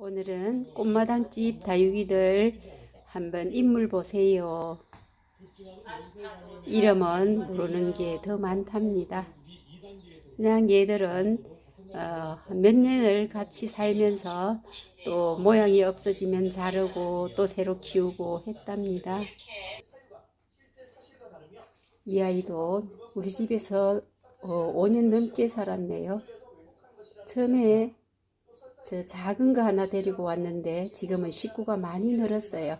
오늘은 꽃마당집 다육이들 한번 인물 보세요. 이름은 모르는 게 더 많답니다. 그냥 얘들은 어, 몇 년을 같이 살면서 또 모양이 없어지면 자르고 또 새로 키우고 했답니다. 이 아이도 우리 집에서 어, 5년 넘게 살았네요. 처음에 저 작은 거 하나 데리고 왔는데 지금은 식구가 많이 늘었어요.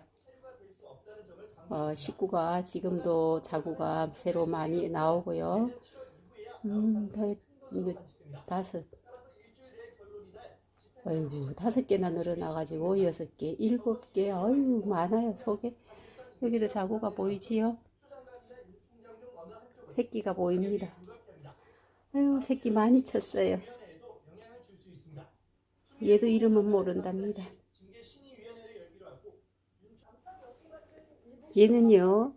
어, 식구가 지금도 자구가 새로 많이 나오고요. 음, 다섯. 아이고, 다섯 개나 늘어나가지고 여섯 개, 일곱 개, 아유, 많아요, 속에. 여기도 자구가 보이지요? 새끼가 보입니다. 아유, 새끼 많이 쳤어요. 얘도 이름은 모른답니다. 얘는요,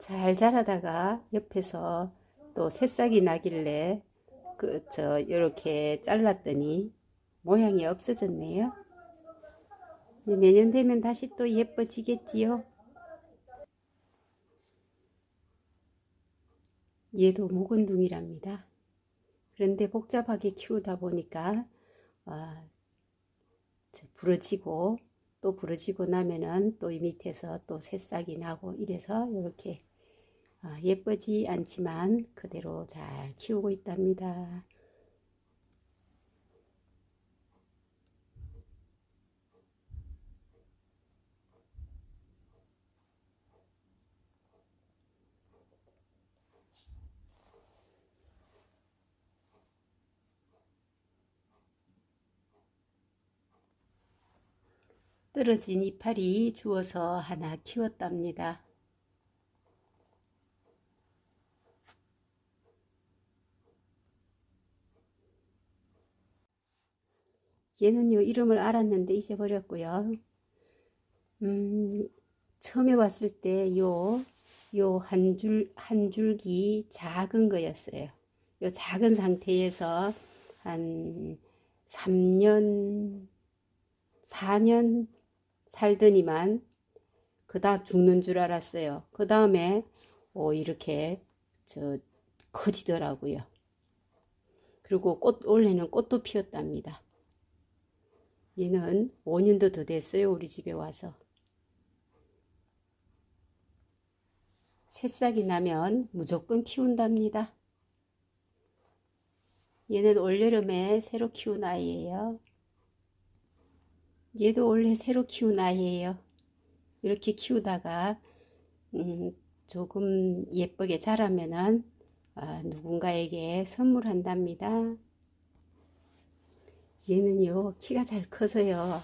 잘 자라다가 옆에서 또 새싹이 나길래 그, 저, 이렇게 잘랐더니 모양이 없어졌네요. 내년 되면 다시 또 예뻐지겠지요. 얘도 묵은둥이랍니다. 그런데 복잡하게 키우다 보니까 아, 저 부러지고 또 부러지고 나면은 또 이 밑에서 또 새싹이 나고 이래서 이렇게 아, 예쁘지 않지만 그대로 잘 키우고 있답니다. 떨어진 이파리 주워서 하나 키웠답니다. 얘는요, 이름을 알았는데 잊어버렸고요. 음, 처음에 왔을 때 요, 요 한 줄, 한 줄기 작은 거였어요. 요 작은 상태에서 한 3년, 4년 살더니만 그 다음 죽는 줄 알았어요. 그 다음에 어, 이렇게 저 커지더라고요. 그리고 꽃 원래는 꽃도 피웠답니다. 얘는 5년도 더 됐어요. 우리 집에 와서. 새싹이 나면 무조건 키운답니다. 얘는 올여름에 새로 키운 아이예요. 얘도 원래 새로 키운 아이예요. 이렇게 키우다가 음, 조금 예쁘게 자라면은 아, 누군가에게 선물한답니다. 얘는요 키가 잘 커서요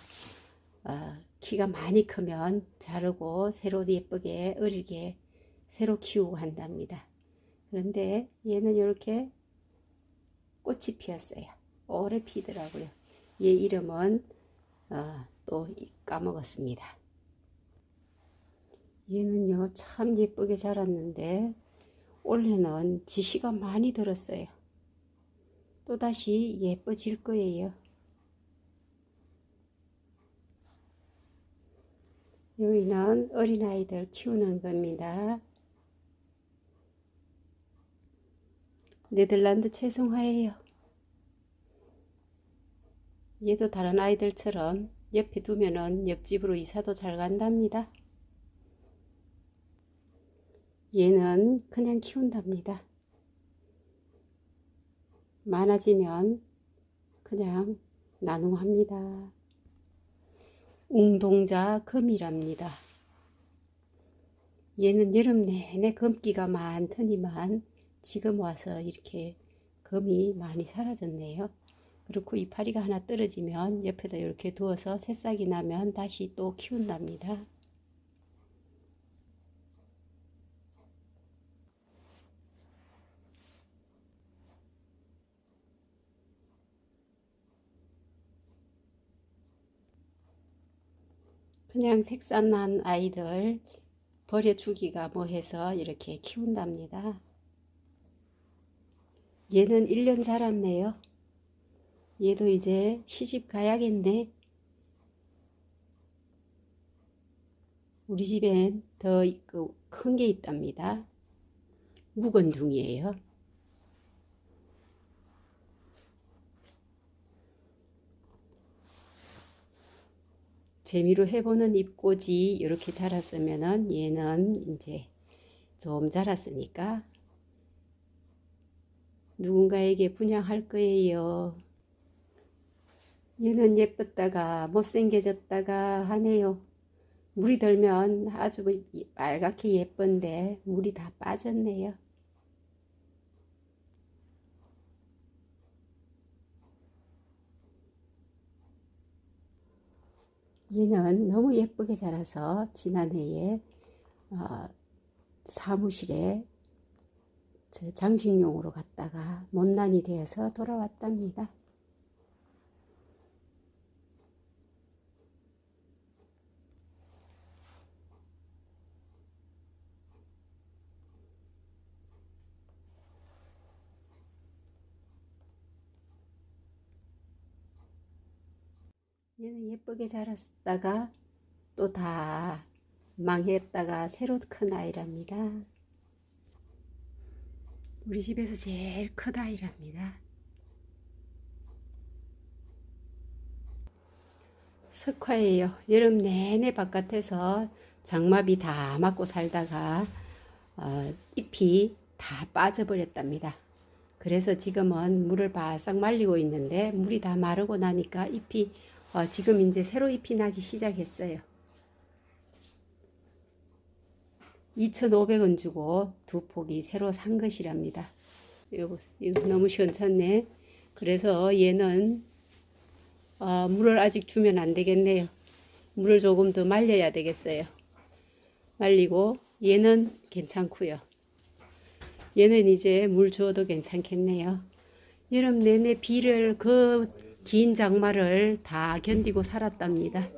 아, 키가 많이 크면 자르고 새로 예쁘게 어리게 새로 키우고 한답니다. 그런데 얘는 이렇게 꽃이 피었어요. 오래 피더라고요. 얘 이름은 어, 또 까먹었습니다. 얘는요, 참 예쁘게 자랐는데, 올해는 지시가 많이 들었어요. 또다시 예뻐질 거예요. 여기는 어린아이들 키우는 겁니다. 네덜란드 채송화예요. 얘도 다른 아이들처럼 옆에 두면은 옆집으로 이사도 잘 간답니다. 얘는 그냥 키운답니다. 많아지면 그냥 나눔합니다. 웅동자 금이랍니다. 얘는 여름 내내 금기가 많더니만 지금 와서 이렇게 금이 많이 사라졌네요. 그리고 이파리가 하나 떨어지면 옆에다 이렇게 두어서 새싹이 나면 다시 또 키운답니다. 그냥 색산난 아이들 버려주기가 뭐해서 이렇게 키운답니다. 얘는 1년 자랐네요. 얘도 이제 시집 가야겠네. 우리 집엔 더 큰 게 있답니다. 묵은둥이에요. 재미로 해보는 잎꽂이 이렇게 자랐으면은 얘는 이제 좀 자랐으니까 누군가에게 분양할 거예요. 얘는 예뻤다가 못생겨졌다가 하네요. 물이 들면 아주 빨갛게 예쁜데 물이 다 빠졌네요. 얘는 너무 예쁘게 자라서 지난해에 어, 사무실에 저 장식용으로 갔다가 못난이 되어서 돌아왔답니다. 얘는 예쁘게 자랐다가 또 다 망했다가 새로 큰 아이랍니다. 우리 집에서 제일 큰 아이랍니다. 석화예요. 여름 내내 바깥에서 장마비 다 맞고 살다가 어, 잎이 다 빠져버렸답니다. 그래서 지금은 물을 바싹 말리고 있는데 물이 다 마르고 나니까 잎이 어, 지금 이제 새로 잎이 나기 시작했어요. 2,500원 주고 두 폭이 새로 산 것이랍니다. 이거, 이거 너무 시원찮네. 그래서 얘는 어, 물을 아직 주면 안 되겠네요. 물을 조금 더 말려야 되겠어요. 말리고 얘는 괜찮고요. 얘는 이제 물 주어도 괜찮겠네요. 여름 내내 비를 그 긴 장마를 다 견디고 살았답니다.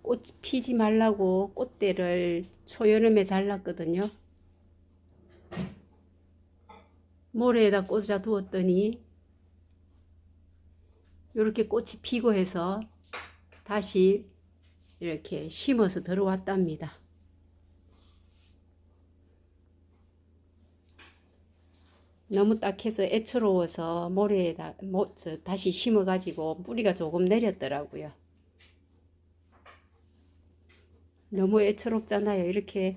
꽃 피지 말라고 꽃대를 초여름에 잘랐거든요. 모래에다 꽂아 두었더니 이렇게 꽃이 피고 해서 다시 이렇게 심어서 들어왔답니다. 너무 딱해서 애처로워서 모래에다 모, 저, 다시 심어가지고 뿌리가 조금 내렸더라고요. 너무 애처롭잖아요. 이렇게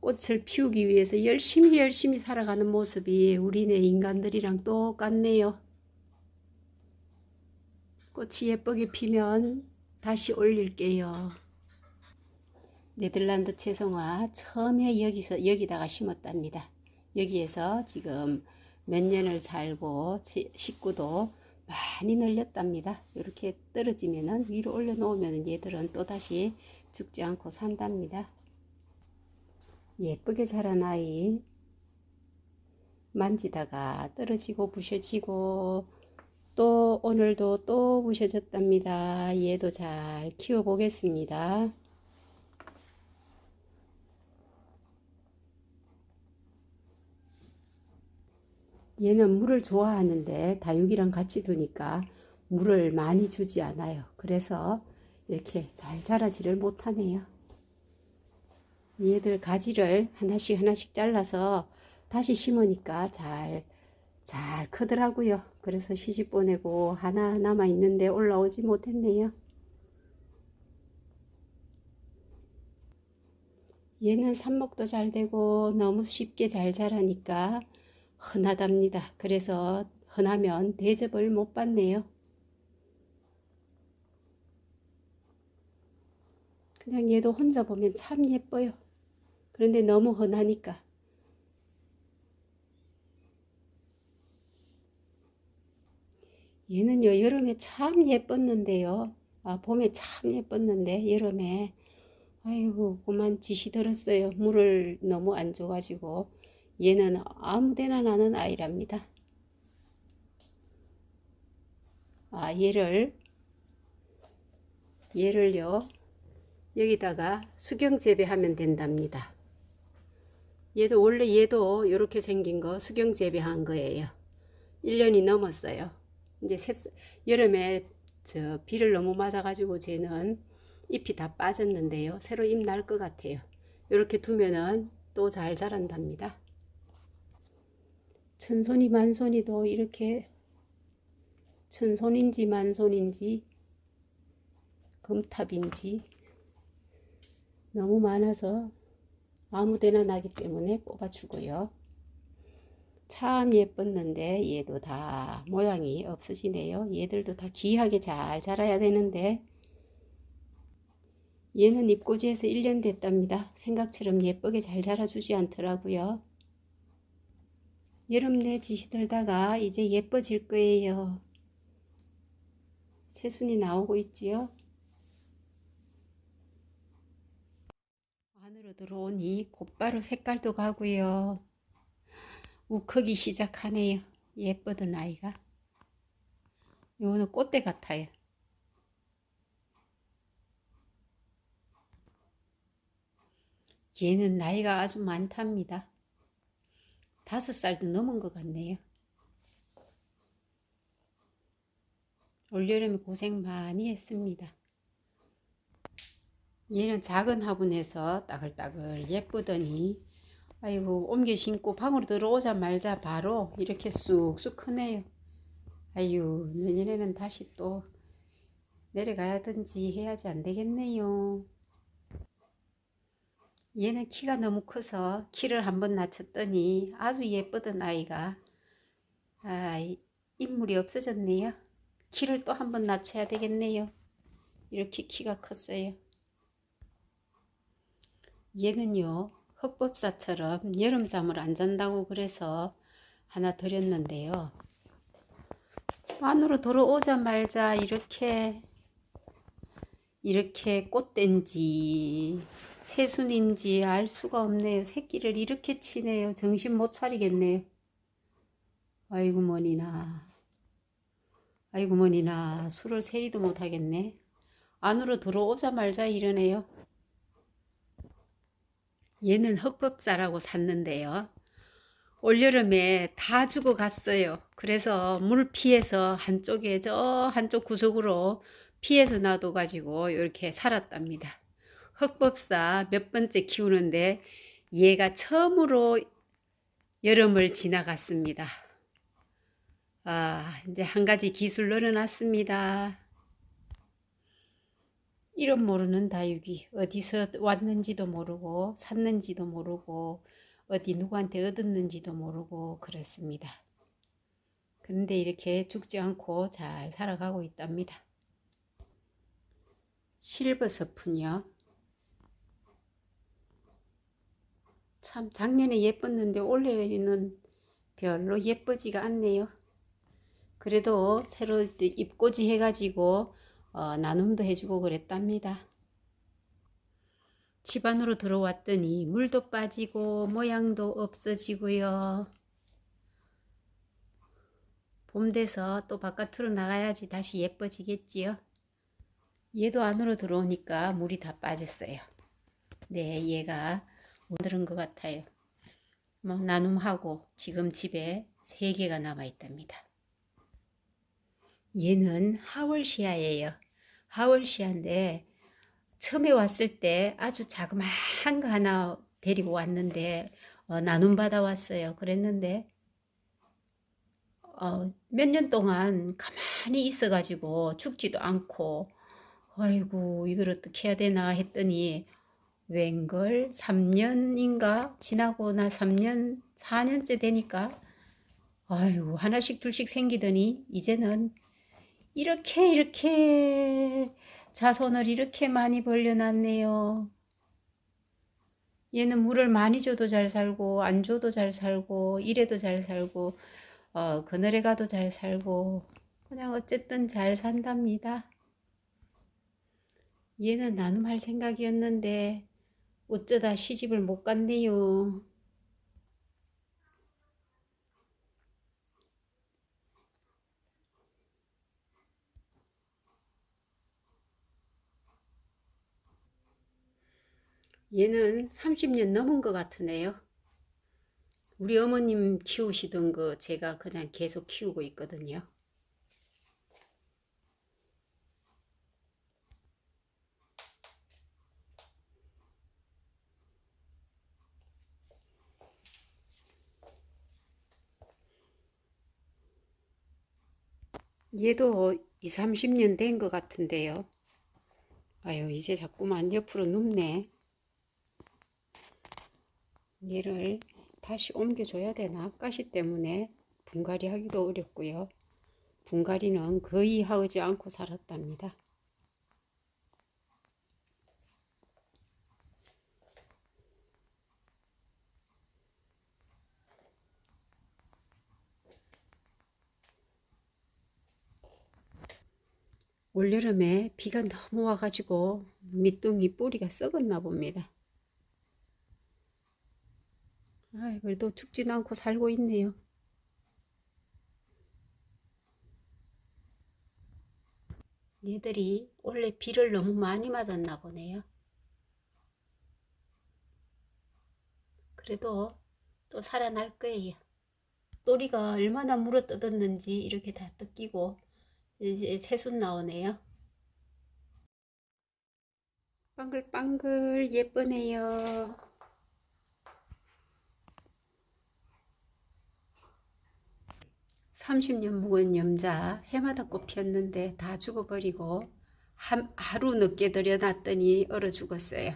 꽃을 피우기 위해서 열심히 열심히 살아가는 모습이 우리네 인간들이랑 똑같네요. 꽃이 예쁘게 피면 다시 올릴게요. 네덜란드 채송화 처음에 여기서 여기다가 심었답니다. 여기에서 지금 몇 년을 살고 식구도 많이 늘렸답니다. 이렇게 떨어지면은 위로 올려 놓으면 얘들은 또다시 죽지 않고 산답니다. 예쁘게 자란 아이 만지다가 떨어지고 부셔지고 또 오늘도 또 부셔졌답니다. 얘도 잘 키워보겠습니다. 얘는 물을 좋아하는데 다육이랑 같이 두니까 물을 많이 주지 않아요. 그래서 이렇게 잘 자라지를 못하네요. 얘들 가지를 하나씩 하나씩 잘라서 다시 심으니까 잘, 잘 크더라고요. 그래서 시집 보내고 하나 남아 있는데 올라오지 못했네요. 얘는 삽목도 잘 되고 너무 쉽게 잘 자라니까 흔하답니다. 그래서 흔하면 대접을 못 받네요. 그냥 얘도 혼자 보면 참 예뻐요. 그런데 너무 흔하니까. 얘는요, 여름에 참 예뻤는데요. 아, 봄에 참 예뻤는데, 여름에. 아이고, 그만 지시 들었어요. 물을 너무 안 줘가지고. 얘는 아무데나 나는 아이랍니다. 아, 얘를, 얘를요, 여기다가 수경 재배하면 된답니다. 얘도 원래 얘도 이렇게 생긴 거 수경 재배한 거예요. 1년이 넘었어요. 이제 새, 여름에 저 비를 너무 맞아가지고 쟤는 잎이 다 빠졌는데요. 새로 잎 날 것 같아요. 이렇게 두면은 또 잘 자란답니다. 천손이 만손이도 이렇게 천손인지 만손인지 금탑인지 너무 많아서 아무데나 나기 때문에 뽑아주고요. 참 예뻤는데 얘도 다 모양이 없어지네요. 얘들도 다 귀하게 잘 자라야 되는데 얘는 입꼬지에서 1년 됐답니다. 생각처럼 예쁘게 잘 자라주지 않더라고요. 여름 내 지시 들다가 이제 예뻐질 거예요. 새순이 나오고 있지요. 안으로 들어오니 곧바로 색깔도 가고요. 욱하기 시작하네요. 예쁘던 아이가. 요거는 꽃대 같아요. 얘는 나이가 아주 많답니다. 다섯 살도 넘은 것 같네요. 올여름에 고생 많이 했습니다. 얘는 작은 화분에서 따글따글 예쁘더니 아이고 옮겨 신고 방으로 들어오자 말자 바로 이렇게 쑥쑥 크네요. 아유 내년에는 다시 또 내려가야든지 해야지 안 되겠네요. 얘는 키가 너무 커서 키를 한번 낮췄더니 아주 예쁘던 아이가 아, 인물이 없어졌네요. 키를 또 한번 낮춰야 되겠네요. 이렇게 키가 컸어요. 얘는요, 흑법사처럼 여름잠을 안 잔다고 그래서 하나 드렸는데요. 안으로 들어오자마자 이렇게, 이렇게 꽃된지, 새순인지 알 수가 없네요. 새끼를 이렇게 치네요. 정신 못 차리겠네요. 아이고, 머니나. 아이고, 머니나. 술을 세리도 못하겠네. 안으로 들어오자마자 이러네요. 얘는 흑법사라고 샀는데요. 올여름에 다 죽어 갔어요. 그래서 물 피해서 한쪽에 저 한쪽 구석으로 피해서 놔둬가지고 이렇게 살았답니다. 흑법사 몇 번째 키우는데 얘가 처음으로 여름을 지나갔습니다. 아, 이제 한 가지 기술 늘어났습니다. 이름 모르는 다육이 어디서 왔는지도 모르고 샀는지도 모르고 어디 누구한테 얻었는지도 모르고 그렇습니다. 그런데 이렇게 죽지 않고 잘 살아가고 있답니다. 실버 서푼이요. 참 작년에 예뻤는데 올해는 별로 예쁘지가 않네요. 그래도 새로 입꼬지 해가지고 어, 나눔도 해주고 그랬답니다. 집 안으로 들어왔더니 물도 빠지고 모양도 없어지고요. 봄 돼서 또 바깥으로 나가야지 다시 예뻐지겠지요. 얘도 안으로 들어오니까 물이 다 빠졌어요. 네, 얘가 오늘은 것 같아요. 뭐 나눔하고 지금 집에 세 개가 남아 있답니다. 얘는 하월시아예요. 하월시아인데 처음에 왔을 때 아주 자그마한 거 하나 데리고 왔는데 어, 나눔 받아 왔어요. 그랬는데 어, 몇 년 동안 가만히 있어가지고 죽지도 않고 아이고 이걸 어떻게 해야 되나 했더니 웬걸 3년인가 지나고 나 3년 4년째 되니까 아이고 하나씩 둘씩 생기더니 이제는 이렇게 이렇게 자손을 이렇게 많이 벌려놨네요. 얘는 물을 많이 줘도 잘 살고 안 줘도 잘 살고 이래도 잘 살고 어, 그늘에 가도 잘 살고 그냥 어쨌든 잘 산답니다. 얘는 나눔할 생각이었는데 어쩌다 시집을 못 갔네요. 얘는 30년 넘은 것 같으네요. 우리 어머님 키우시던 거 제가 그냥 계속 키우고 있거든요. 얘도 2, 30년 된 것 같은데요. 아유, 이제 자꾸만 옆으로 눕네. 얘를 다시 옮겨줘야 되나? 가시 때문에 분갈이 하기도 어렵고요. 분갈이는 거의 하지 않고 살았답니다. 올여름에 비가 너무 와가지고 밑둥이 뿌리가 썩었나 봅니다. 아, 그래도 죽지도 않고 살고 있네요. 얘들이 원래 비를 너무 많이 맞았나 보네요. 그래도 또 살아날 거예요. 또리가 얼마나 물어 뜯었는지 이렇게 다 뜯기고 이제 새순 나오네요. 빵글빵글 예쁘네요. 삼십 년 묵은 염자 해마다 꽃 피었는데 다 죽어버리고 한, 하루 늦게 들여놨더니 얼어 죽었어요.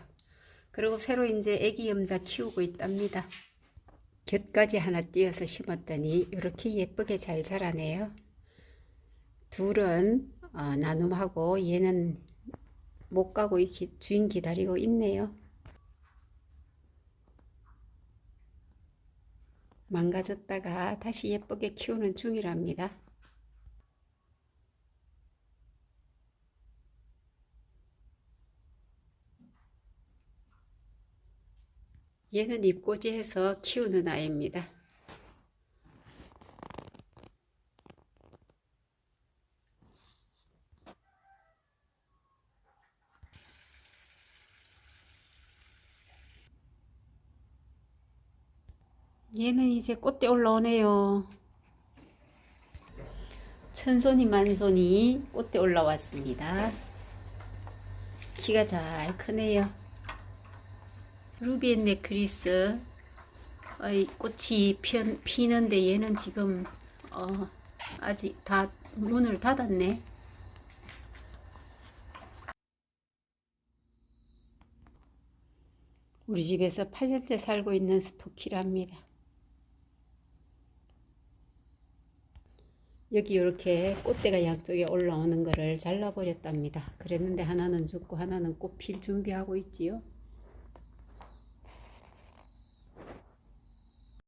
그리고 새로 이제 애기 염자 키우고 있답니다. 곁까지 하나 띄어서 심었더니 이렇게 예쁘게 잘 자라네요. 둘은 어, 나눔하고 얘는 못 가고 이렇게 주인 기다리고 있네요. 망가졌다가 다시 예쁘게 키우는 중이랍니다. 얘는 잎꽂이해서 키우는 아이입니다. 얘는 이제 꽃대 올라오네요. 천손이 만손이 꽃대 올라왔습니다. 키가 잘 크네요. 루비 앤 네크리스 어이, 꽃이 피, 피는데 얘는 지금 어, 아직 다 문을 닫았네. 우리 집에서 8년째 살고 있는 스토키랍니다. 여기 이렇게 꽃대가 양쪽에 올라오는 거를 잘라버렸답니다. 그랬는데 하나는 죽고 하나는 꽃필 준비하고 있지요.